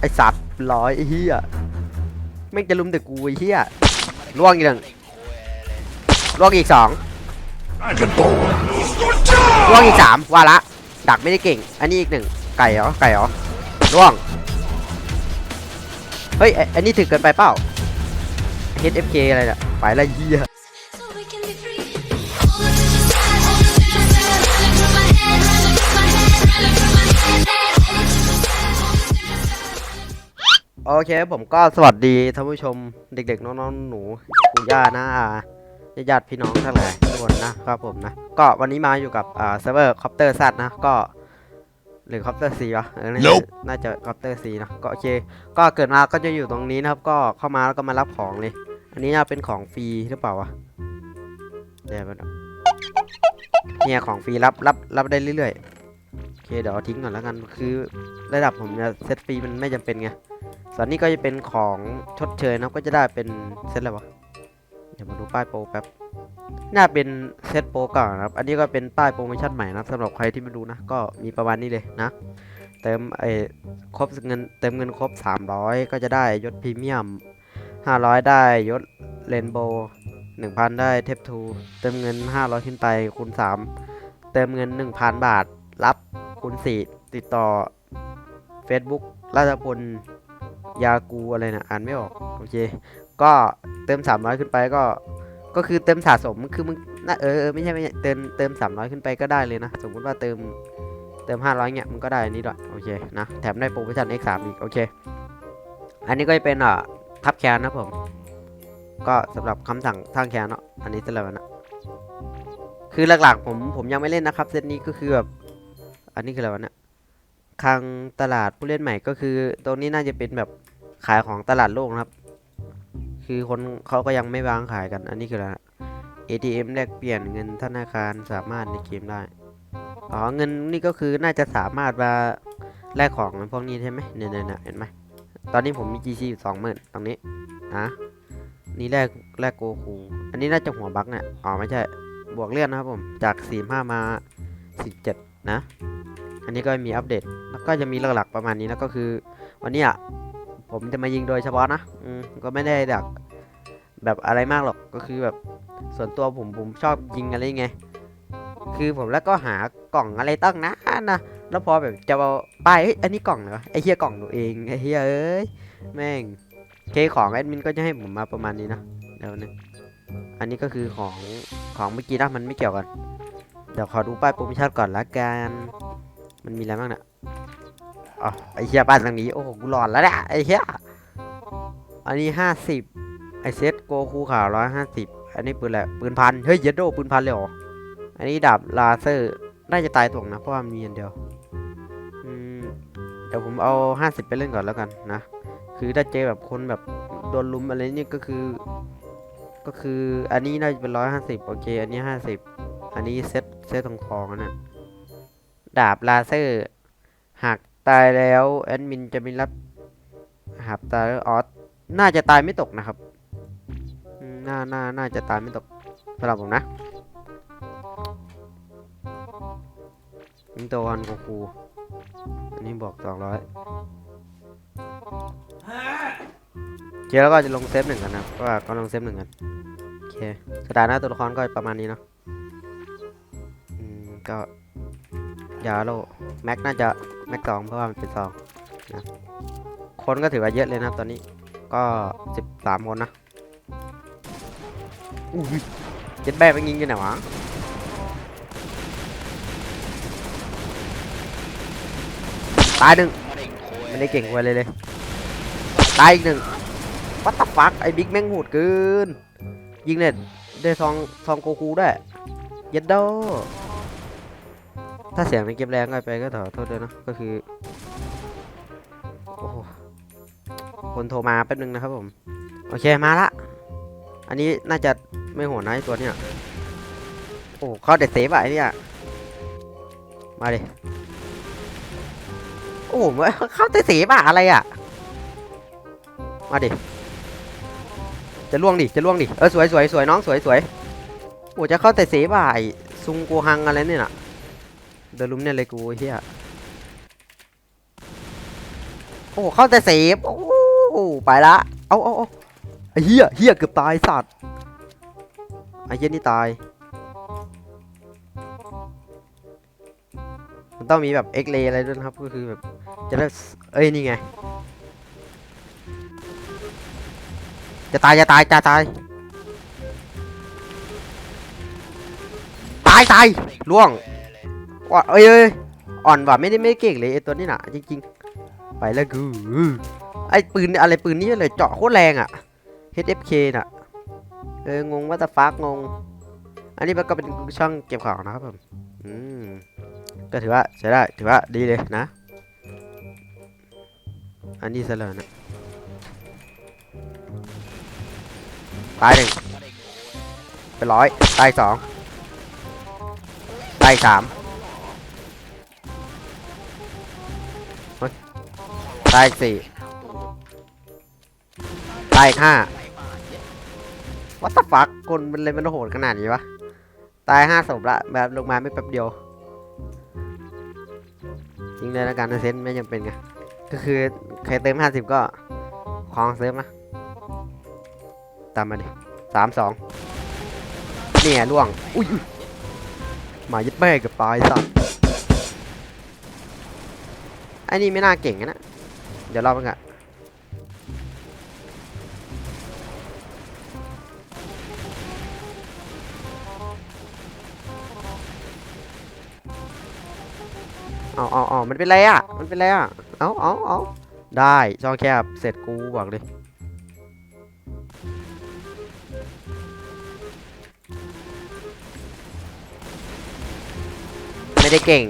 ไอสัตว์ร้อยไอเหี้ยแม่จะลุมแต่กูไอเหี้ยล่วงอีกหนึ่งล่วงอีกสองล่วงอีกสามว่าละ ดักไม่ได้เก่ง อันนี้อีกหนึ่งไก่เหรอไก่เหรอล่วง เฮ้ยไออันนี้ถึกเกินไปเปล่า HFK อะไรเนี่ยไปละเหี้ย อเคผมก็สวัสดีท่านผู้ชมเด็กๆ น้องๆหนูปู่ย่านะอาญาติๆพี่น้องทั้งหลายทุกคนนะครับผมนะ ก็วันนี้มาอยู่กับอ่าเซิร์ฟเวอร์คอปเตอร์ซัดนะก็หรือคอปเตอร์ซีวะเออน่าจะ Nope น่าจะคอปเตอร์ซีนะก็โอเค ก็เกิดมาก็จะอยู่ตรงนี้นะครับ ก็เข้ามาแล้วก็มารับของเลย อันนี้น่าเป็นของฟรีหรือเปล่าวะเดี๋ยวมันเนี่ยของฟรีรับรับรับได้เรื่อยๆโอเคเดี๋ยวเอาทิ้งก่อนแล้วกันคือระดับผมเนี่ยเซตฟรีมันไม่จำเป็นไง ส่วนนี้ก็จะเป็นของชดเชยนะก็จะได้เป็นเซตอะไรวะเดี๋ยวมาดูป้ายโปรแป๊บน่าเป็นเซตโปรก่อนนะครับ อันนี้ก็เป็นป้ายโปรโมชั่นใหม่นะสำหรับใครที่ไม่รู้นะ ก็มีประมาณนี้เลยนะ เติมไอ้ครบเงินเติมเงินครบ 300 ก็จะได้ยศพรีเมียม 500 ได้ยศเรนโบว์1,000 ได้เทปทูเติมเงิน 500 ขึ้นไปคูณ 3 เติมเงิน 1,000 บาท รับคูณ 4 ติดต่อ Facebook ราชพล ยากูอะไรนะอ่านไม่ออกโอเค ก็เติม 300 ขึ้นไปก็ ก็คือเติมสะสมคือมึงน่าเออไม่ใช่ไม่ใช่เติมเติม 300 ขึ้นไปก็ได้เลยนะ สมมุติว่าเติมเติม 500เนี่ยมึงก็ได้อันนี้ด้วยโอเคนะแถมได้โปรโมชั่น X3 อีกโอเค อันนี้ก็จะเป็นอะทับแคนนะผม ก็สำหรับคำสั่งทางแคนเนาะอันนี้จะอะไรวะนะคือหลักๆผมผมยังไม่เล่นนะครับเซตนี้ก็คือแบบอันนี้คืออะไรวะเนี่ยคลังตลาดผู้เล่นใหม่ก็คือตรงนี้น่าจะเป็นแบบ ขายของตลาดโลกนะครับ คือคนเขาก็ยังไม่วางขายกัน อันนี้คืออะไร ATM แลกเปลี่ยนเงินธนาคารสามารถในเกมได้ อ๋อ เงินนี่ก็คือน่าจะสามารถมาแลกของพวกนี้ใช่ไหมเนี่ยเนี่ยเนี่ยเห็นไหม ตอนนี้ผมมี GC อยู่สองหมื่นตรงนี้ อะ นี่แลกแลกโกคูอันนี้น่าจะหัวบั๊กเนี่ย อ๋อไม่ใช่ บวกเลื่อนนะครับผม จาก 45 มา 17 นะ อันนี้ก็มีอัปเดต แล้วก็จะมีหลักๆประมาณนี้นะก็คือ วันนี้อะ ผมจะมายิงโดยเฉพาะนะอืมก็ไม่ได้ดักแบบอะไรมากหรอกก็คือแบบส่วนตัวผมผมชอบยิงอะไรไง คือผมแล้วก็หากล่องอะไรตั้งนะนะแล้วพอแบบจะเอาป้ายเฮ้ยอันนี้กล่องเหรอไอ้เฮียกล่องหนูเองไอ้เฮียเอ้ยแม่งเคของแอดมินก็จะให้ผมมาประมาณนี้นะเดี๋ยวนึงอันนี้ก็คือของของเมื่อกี้นะมันไม่เกี่ยวกันเดี๋ยวขอดูป้ายโปรโมชั่นก่อนละกันมันมีอะไรบ้างเนี่ย อ๋อไอ้เหี้ยบ้านหลังนี้ โอ้โห กูหลอนแล้วเนี่ยไอ้เหี้ยอันนี้ห้าสิบไอเซตโกคูขาวร้อยห้าสิบอันนี้ปืนแหละปืนพัน เฮ้ยเยดโดปืนพันเลยเหรอ อันนี้ดาบลาเซอร์ น่าจะตายถ่วงนะ เพราะว่ามีอันเดียว อืม เดี๋ยวผมเอาห้าสิบไปเล่นก่อนแล้วกันนะ คือถ้าเจอแบบคนแบบโดนลุมอะไรนี่ก็คือ ก็คืออันนี้น่าจะเป็นร้อยห้าสิบโอเค อันนี้ห้าสิบอันนี้เซตเซตทองทองนนั้นดาบลาเซอร์หาก ตายแล้วแอดมินจะไม่รับหากตายแล้วออสน่าจะตายไม่ตกนะครับน่าน่าน่าจะตายไม่ตกสำหรับผมนะยิงตัววันโกคูอันนี้บอกสองร้อยเจแล้วก็จะลงเซฟหนึ่งกันนะก็ก็ลงเซฟหนึ่งกันโอเคสถานะตัวละครก็ประมาณนี้เนาะอืมก็ยาโลแม็กน่าจะ แม็กสองเพราะว่ามันเป็นซองนะคนก็ถือว่าเยอะเลยนะครับตอนนี้ก็สิบสามคนนะอุ้ยเจ็ดแบกไปยิงกันไหนวะตายหนึ่งไม่ได้เก่งกว่าเลยเลยตายอีกหนึ่งวัตถุฟักไอ้บิ๊กแม่งโหดเกินยิงเนี่ยได้ซองซองโกคูได้ยเย็ดโด ถ้าเสียงในเกมแรงเกินไปก็ขอโทษด้วยเนะก็คือโอ้คนโทรมาแป๊บนึงนะครับผม โอเคมาละ อันนี้น่าจะไม่โหดนะตัวเนี้ยโอ้เขาเด็ดเซฟอะไอ้เนี่ยมาดิโอ้โหเข้าเด็ดเซฟอะอะไรอะมาดิ จะล่วงดิ จะล่วงดิ เออสวยสวยสวยน้องสวยสวยโอ้จะเข้าแต่เซฟอะไอ้ซุงกูฮังอะไรเนี่ยน่ะ เดินลุมเนี่ยเลยกูเฮียโอ้เข้าแต่เซฟโอ้ไปละเอาเอาเอาไอเหี้ยเหี้ยเกือบตายสัตว์ไอ้เหี้ยนี่ตายมันต้องมีแบบเอ็กเลอะไรด้วยนะครับ ก็คือแบบจะได้เอ้ยนี่ไง จะตายจะตายจะตายตายตายล่วง อ่อนเอ้ยอ่อนว่ะไม่ได้ไม่เก่งเลยไอตัวนี้น่ะ จริง ๆ ไปแล้วกูไอปืนอะไรปืนนี้เลยเจาะโคตรแรงอะ HFK น่ะ เอองงว่าจะฟักงง อันนี้มันก็เป็นช่องเก็บของนะครับผมอืมก็ถือว่าใช้ได้ถือว่าดีเลยนะ อันนี้เสลอนะตายหนึ่งไปร้อยตายสองตายสาม ตายสี่ตายห้าวัตฟักคนมันเลยมันโหดขนาดนี้วะ ตายห้าศพละแบบลงมาไม่แป๊บเดียวจริงเลยนะการเซนไม่จำเป็นไงก็คือใครเติมห้าสิบก็คลองเซิร์ฟนะตามมาดิสามสองเนี่ยล่วง อุ้ยหมายึดแม่กับตายสัตว์ไอ้นี่ไม่น่าเก่งนะ เดี๋ยวรอมันก่อนเอาเอาเอามันเป็นไรอะ มันเป็นไรอะ เอาเอาเอาได้ช่องแคบเสร็จกูบอกเลยไม่ได้เก่ง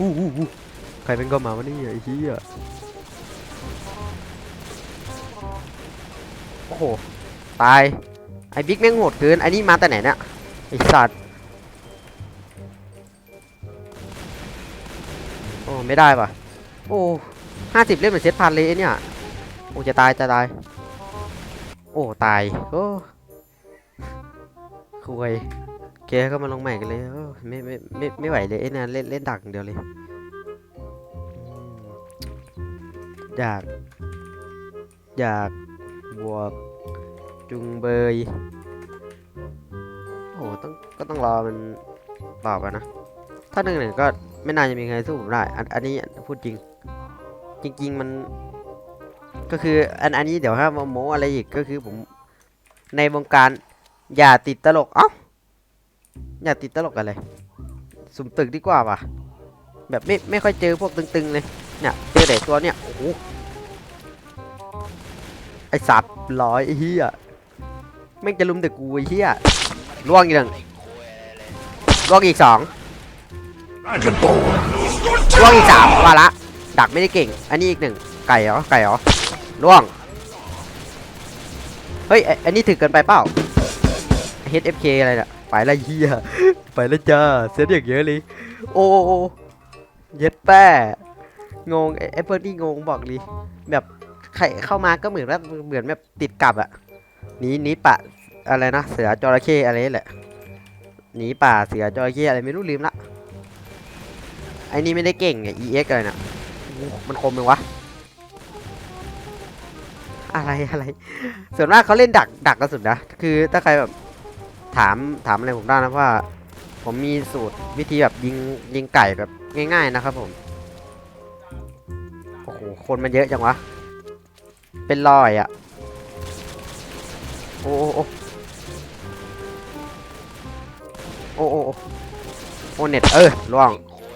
อู้หูหูใครเป็นก็มาวะนี่ไอ้เหี้ยโอ้โห ตาย ไอ้บิ๊กแม่งโหดเกิน ไอ้นี่มาแต่ไหนเนี่ย ไอ้สัตว์ โอ้ไม่ได้ป่ะ โอ้ห้าสิบเล่นเหมือนเซตพันเลยเนี่ย โอ้จะตายจะตาย โอ้ ตาย โอ้คุย แกก็มาลงใหม่กันเลยไม่ไม่ไม่ไม่ไหวเลยไอ้นั่นเล่นเล่นดักเดียวเลยอยาก อยากบวกจุงเบยโอ้ต้องก็ต้องรอมันตอบนะ ถ้าหนึ่งหนึ่งก็ไม่น่าจะมีใครสู้ผมได้อันอันนี้พูดจริง จริง ๆ มัน ก็คืออันอันนี้เดี๋ยวถ้ามาโมอะไรอีกก็คือผมในวงการอย่าติดตลกเอ้า อย่าติดตลกกันเลยสุ่มตึกดีกว่าว่ะ แบบไม่ไม่ค่อยเจอพวกตึงๆเลย เนี่ยเจอแต่ตัวเนี่ยโอ้โหไอสัตว์ร้อยไอเหี้ยแม่จะลุมแต่กูไอเหี้ยล่วงอีกหนึ่งล่วงอีกสองล่วงอีกสามว่าละ ดักไม่ได้เก่ง อันนี้อีกหนึ่งไก่เหรอไก่เหรอล่วง เฮ้ยอ้อันนี้ถึกเกินไปเปล่า HFK อะไรเนี่ย ไปละเหี้ยไปละจ้าเซตอย่างเยอะเลย โอ้เย็ดแป้งงไอ้เพื่อนี่งงบอกเลยแบบใครเข้ามาก็เหมือนว่าเหมือนแบบติดกับอะหนีหนีป่าอะไรนะเสือจระเข้อะไรนี่แหละหนีป่าเสือจระเข้อะไรไม่รู้ลืมละไอ้นี่ไม่ได้เก่งไง EX อะไรนะมันคมเลยวะอะไรอะไร ส่วนมากเขาเล่นดักดักกระสุนนะ คือถ้าใครแบบ ถามถามอะไรผมได้นะว่า ผมมีสูตรวิธีแบบยิงยิงไก่แบบง่าย ๆนะครับผมโอ้โหคนมันเยอะจังวะ เป็นรอยอะ่ะ โอ้โอ้โอ้โอ้โอ้เน็ตเออล่วง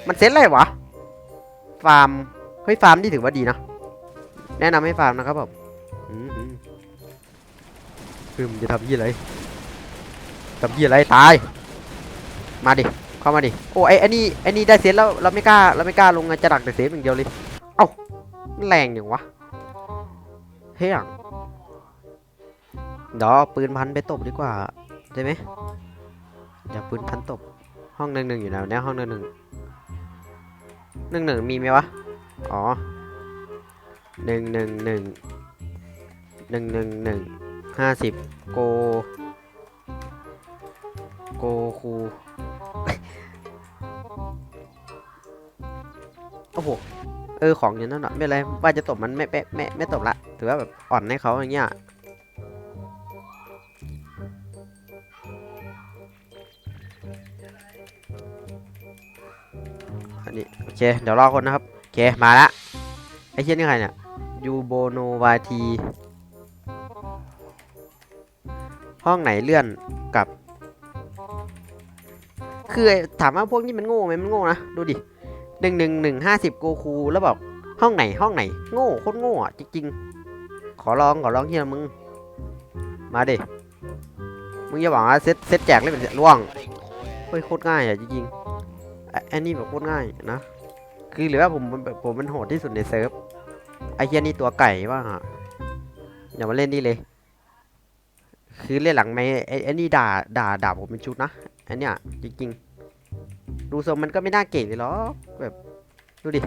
มันเซ็ตอะไรวะ ฟาร์ม เฮ้ย ฟาร์มนี่ถือว่าดีนะ แนะนำให้ฟาร์มนะครับผม อืมอืมจะทำยี่อะไร ทำยี่อะไรตาย มาดิ เข้ามาดิ โอ้ไอ้ไอนี่ไอ้นี่ได้เซตแล้วเราไม่กล้าเราไม่กล้าลงไงจะดักแต่เซฟอย่างเดียวเลย เอ้าแรงอย่างวะ เฮ้ยงเดี๋ยวปืนพันไปตบดีกว่าได้ไหมเดี๋ยวปืนพันตบ ห้องหนึ่งหนึ่งอยู่ไหนเนี่ยห้องหนึ่งหนึ่งหนึ่งหนึ่งมีไหมวะ อ๋อหนึ่งหนึ่งหนึ่งหนึ่งหนึ่งหนึ่งห้าสิบโก โกคูโห เออของอย่างนั้นเนาะไม่เป็นไรว่าจะตบมันไม่ไม่ไม่ไม่ตบละ ถือว่าแบบอ่อนให้เขาอย่างเงี้ย อันนี้โอเค เดี๋ยวรอคนนะครับ โอเค มาละ ไอ้เชี่ยนี่ใครเนี่ย ยูโบโนวาที ห้องไหนเลื่อนกับ คือถามว่าพวกนี้มันโง่ไหมมันโง่นะ ดูดิหนึ่งหนึ่งหนึ่งห้าสิบโกคูแล้วแบบห้องไหนห้องไหน โง่โคตรโง่อะจริงๆ ขอลองขอลองเฮียมึง มาดิ มึงอย่าหวังว่าเซตเซตแจกเลยเป็นล่วงเฮ้ยโคตรง่ายอะจริงๆไอ้ไอันนี้แบบโคตรง่ายนะ คือหรือว่าผมผมมเป็นโหดที่สุดในเซิร์ฟ ไอ้เฮียนี่ตัวไก่บ้างอะอย่ามาเล่นนี่เลย คือเล่นหลังไม่ไอ้ไอ้นี่ด่าด่าด่าผมเป็นชุดนะ อันเนี้ยจริงๆ ดูทรงมันก็ไม่น่าเก่งเลยหรอแบบ ดูดิ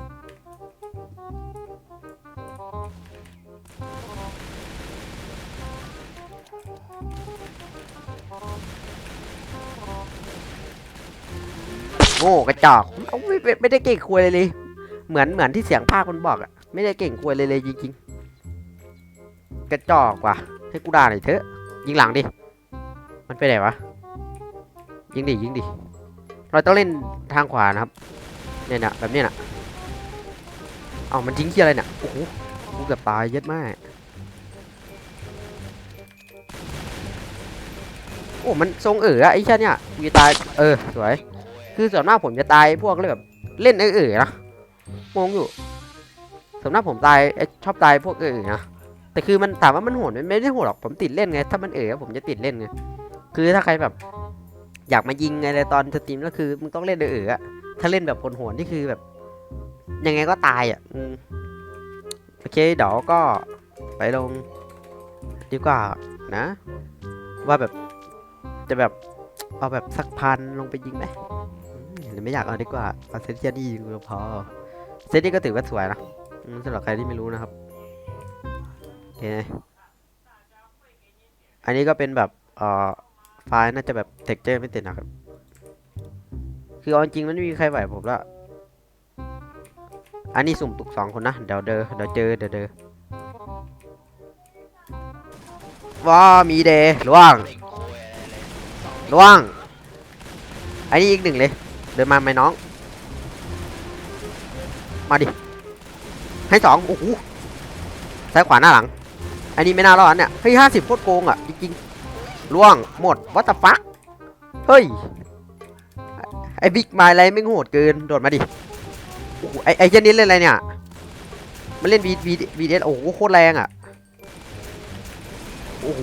โง่กระจอกเอาไม่ไม่ไม่ได้เก่งควยเลยเลย เหมือนเหมือนที่เสียงภาคมันบอกอะไม่ได้เก่งควยเลยเลยจริงๆ กระจอกว่ะ ให้กูด่าหน่อยเถอะ ยิงหลังดิ มันไปไหนวะ ยิงดิยิงดิเราต้องเล่นทางขวานะครับเนี่ยนะแบบนี้นะเอ้ามันทิ้งที่อะไรเนี่ยโอ้โหกูเกือบตายเย็ดมากโอ้มันทรงเอ๋อไอ้ชาเนี่ยกูจะตายเออสวย คือส่วนมากผมจะตายพวกเรื่องแบบเล่นเอ๋อนะงงอยู่ส่วนมากผมตายอชอบตายพวกเอ๋อนะแต่คือมันถามว่ามันโหดไหมไม่ได้โหดหรอกผมติดเล่นไงถ้ามันเอ๋อผมจะติดเล่นไงคือถ้าใครแบบ อยากมายิงไงในตอนสตรีมก็คือมึงต้องเล่นเอ๋อๆอะถ้าเล่นแบบโหดๆนี่คือแบบ ยังไงก็ตายอะโอเคเดี๋ยวก็ไปลงดีกว่านะ ว่าแบบจะแบบเอาแบบสักพันลงไปยิงไหมหรือไม่อยากเอาดีกว่าเอาเซตทียดียิงก็พอเซตนี้ก็ถือว่าสวยนะสำหรับใครที่ไม่รู้นะครับโอเคอันนี้ก็เป็นแบบเอ่อ ไฟล์น่าจะแบบเท็กเจอร์ไม่ติดนะครับ คือเอาจริงๆมันไม่มีใครไหวผมละอันนี้สุ่มตุกสองคนนะ เดี๋ยวเดอเดี๋ยวเจอเดี๋ยวเดอว้ามีเดย์ล่วงล่วง อันนี้อีกหนึ่งเลย เดินมาไหมน้อง มาดิ ให้สองโอ้โหซ้ายขวาหน้าหลัง อันนี้ไม่น่ารอดเนี่ย เฮ้ยห้าสิบโคตรโกงอะ จริงๆ ล่วงหมดวัตฟักเฮ้ย ไอ้บิ๊กไม้อะไรไม่โหดเกิน โดดมาดิโอ้ไอ้ไอ้เจนนี้เล่นอะไรเนี่ย มันเล่นวีวีวีเอสโอ้โหโคตรแรงอะ โอ้โห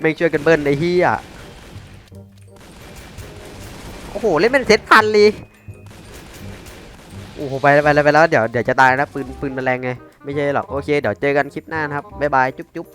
แม่ช่วยกันเบิ้ลไอ้เฮียโอ้โห เล่นเป็นเซตพันเลย โอ้โห ไปแล้วไปแล้วไปแล้ว เดี๋ยวเดี๋ยวจะตายนะปืนปืนมันแรงไง ไม่ใช่หรอก โอเค เดี๋ยวเจอกันคลิปหน้านะครับ บ๊ายบาย จุ๊บจุ๊บ